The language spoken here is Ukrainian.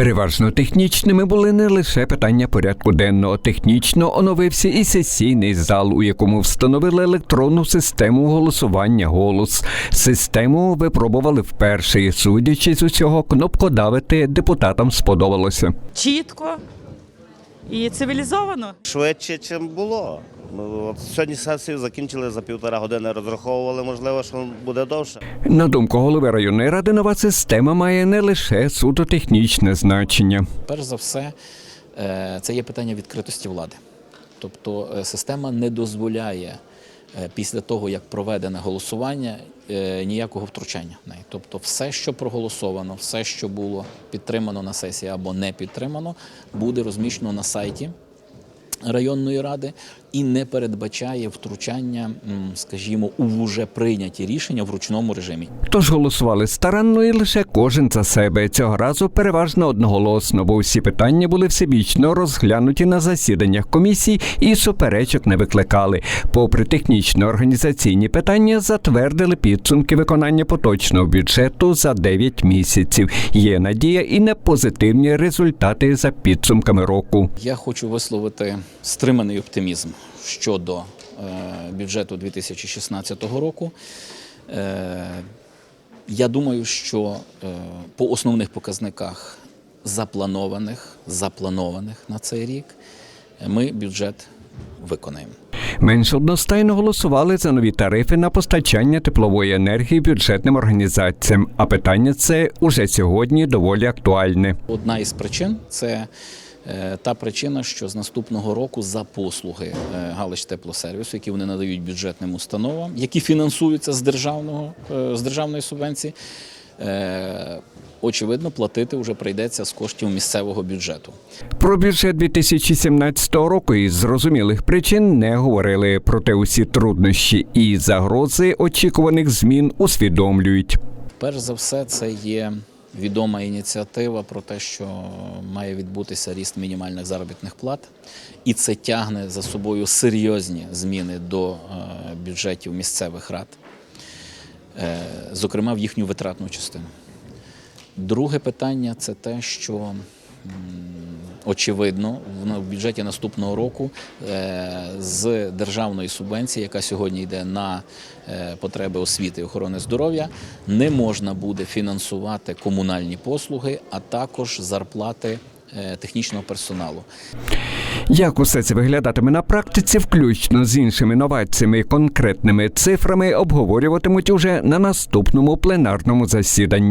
Переважно технічними були не лише питання порядку денного. Технічно оновився і сесійний зал, у якому встановили електронну систему голосування голос. Систему випробували вперше. і, Судячи з усього, кнопкодавити депутатам сподобалося. чітко і цивілізовано. Швидше, ніж було. Ну, от сьогодні сесію закінчили за півтора години, розраховували, можливо, що буде довше. На думку голови районної ради, нова система має не лише суто технічне значення. Перш за все, е, це є питання відкритості влади. Тобто е, система не дозволяє е, після того, як проведене голосування, ніякого втручання в неї. Тобто, все, що проголосовано, все, що було підтримано на сесії або не підтримано, буде розміщено на сайті районної ради і не передбачає втручання, скажімо, у вже прийняті рішення в ручному режимі. Тож голосували старанно і лише кожен за себе. Цього разу переважно одноголосно, бо всі питання були всебічно розглянуті на засіданнях комісій і суперечок не викликали. Попри технічно-організаційні питання, затвердили підсумки виконання поточного бюджету за 9 місяців. Є надія і на позитивні результати за підсумками року. Я хочу висловити стриманий оптимізм щодо е, бюджету 2016 року. Е, я думаю, що е, по основних показниках запланованих, запланованих на цей рік, ми бюджет виконаємо. Менш одностайно голосували за нові тарифи на постачання теплової енергії бюджетним організаціям. А питання це уже сьогодні доволі актуальне. Одна із причин це та причина, що з наступного року за послуги е, галич теплосервісу, які вони надають бюджетним установам, які фінансуються з державного е, з державної субвенції. е, Очевидно, платити вже прийдеться з коштів місцевого бюджету. Про бюджет 2017 року із зрозумілих причин не говорили. Проте усі труднощі і загрози очікуваних змін усвідомлюють. Перш за все, це є відома ініціатива про те, що має відбутися ріст мінімальних заробітних плат, і це тягне за собою серйозні зміни до е, бюджетів місцевих рад, е, зокрема в їхню витратну частину. Друге питання це те, що очевидно в бюджеті наступного року е, з державної субвенції, яка сьогодні йде на е, потреби освіти і охорони здоров'я, не можна буде фінансувати комунальні послуги, а також зарплати е, технічного персоналу. Як усе це виглядатиме на практиці, включно з іншими новаціями і конкретними цифрами, обговорюватимуть уже на наступному пленарному засіданні.